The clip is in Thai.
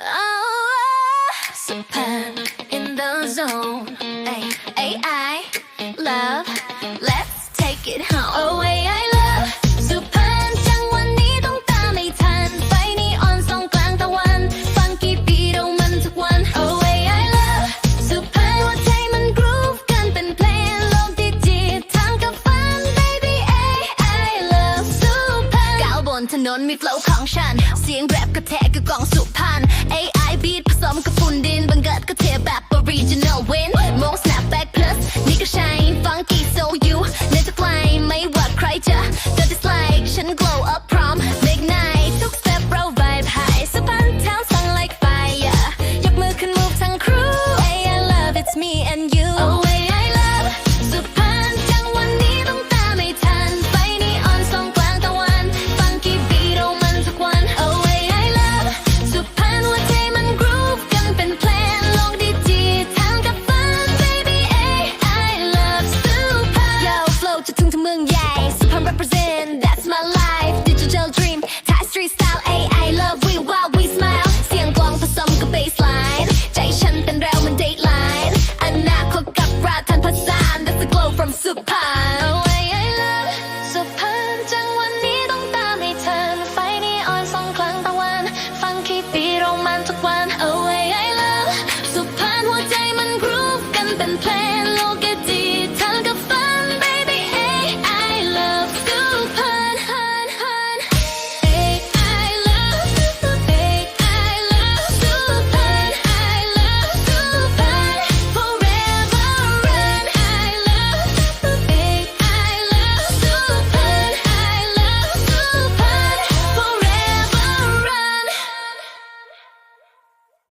Oh, Japan in the zone. Ay, ay, I love. Let's take it home. ถนนมี flow ของฉัน เสียงแรปกระแทกกับกล่องสุพรรณ AI beat ผสมกับฝุ่นดิน บังเกิดก็เทแบบ original win โมง snapback plus นี่ก็ใช่ funky so you ในจะไกลไม่ว่าใครจะจะ dislike ฉัน glow up พร้อม big night ทุก step เรา vibe high สุพรรณ town สั่ง like fire ยกมือขึ้น move ทั้ง crew Hey I love it's me and you องใหญ่สุพรรณ represent that's my life digital dream Thai street style AI love we wow we smile เสียงกลองผสมกับ bass line ใจฉันเป็นเร็วเหมือน dateline อนาคตกับราทันพัสาน that's the glow from สุพรรณ The way I love สุพรรณจังวันนี้ต้องตามให้ทันไฟนีออนสองครั้งต่อวัน ฟังคีปีโรมันทุกวัน The way I love สุพรรณหัวใจมันกรูฟกันเป็นเพลง